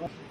Gracias.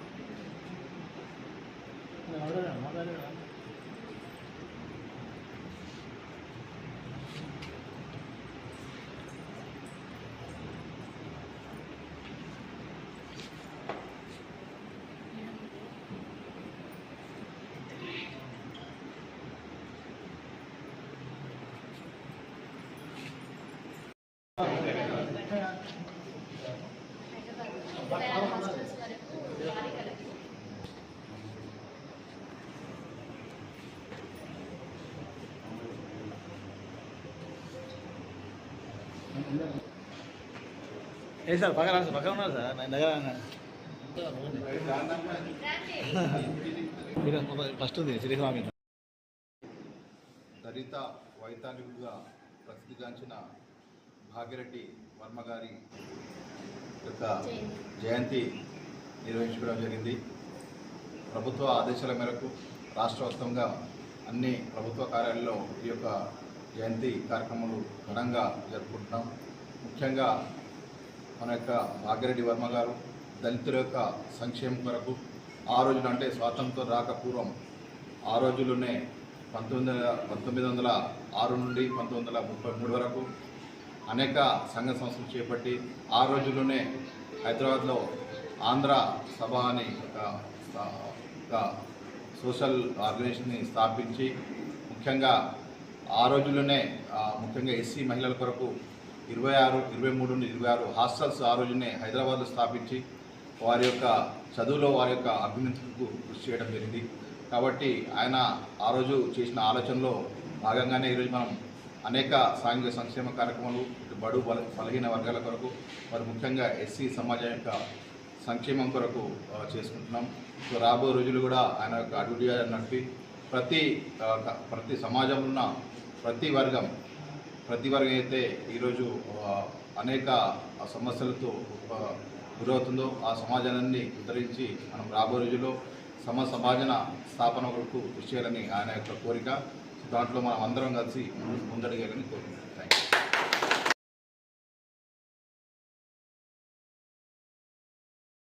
ఏ sir పక్కన sir పక్కన ఉన్నారు సార్. నేను దగ్గర ఫస్ట్ ఉంది శ్రీస్వామి. దళిత వైతాళికుడిగా ప్రసిద్ధిగాంచిన భాగ్యరెడ్డి వర్మ గారి యొక్క జయంతి నిర్వహించుకోవడం జరిగింది. ప్రభుత్వ ఆదేశాల మేరకు రాష్ట్ర అన్ని ప్రభుత్వ కార్యాలయాల్లో ఈ యొక్క జయంతి కార్యక్రమాలు ఘనంగా జరుపుకుంటున్నాం. ముఖ్యంగా మన యొక్క భాగ్యరెడ్డి వర్మ గారు దళితుల యొక్క సంక్షేమం కొరకు ఆ రోజున అంటే స్వాతంత్రం రాక పూర్వం ఆ రోజుల్లోనే పంతొమ్మిది వందల పంతొమ్మిది వందల ఆరు నుండి పంతొమ్మిది వందల ముప్పై మూడు వరకు అనేక సంఘ సంస్థలు చేపట్టి ఆ రోజుల్లోనే హైదరాబాద్లో ఆంధ్ర సభ అని ఒక ఒక సోషల్ ఆర్గనైజేషన్ని స్థాపించి ముఖ్యంగా ఆ రోజుల్లోనే ముఖ్యంగా ఎస్సీ మహిళల కొరకు ఇరవై ఆరు ఇరవై మూడు నుండి ఇరవై ఆరు హాస్టల్స్ ఆ రోజునే హైదరాబాద్లో స్థాపించి వారి యొక్క చదువులో వారి యొక్క అభ్యున్నతికు కృషి చేయడం జరిగింది. కాబట్టి ఆయన ఆ రోజు చేసిన ఆలోచనలో భాగంగానే ఈరోజు మనం అనేక సాంఘిక సంక్షేమ కార్యక్రమాలు ఇటు బడు బల బలహీన వర్గాల కొరకు మరి ముఖ్యంగా ఎస్సీ సమాజం యొక్క సంక్షేమం కొరకు చేసుకుంటున్నాం. సో రాబోయే రోజులు కూడా ఆయన యొక్క అడుగుడిగా నడిపి ప్రతి ప్రతి సమాజంలో ఉన్న ప్రతి వర్గం ప్రతి వర్గం అయితే ఈరోజు అనేక సమస్యలతో గురవుతుందో ఆ సమాజాన్ని ఉద్ధరించి మనం రాబోయే రోజుల్లో సమ సమాజన స్థాపన కొరకు కృషి చేయాలని ఆయన యొక్క కోరిక. దాంట్లో మనం అందరం కలిసి ముందడిగేయాలని కోరుకుంటున్నాం.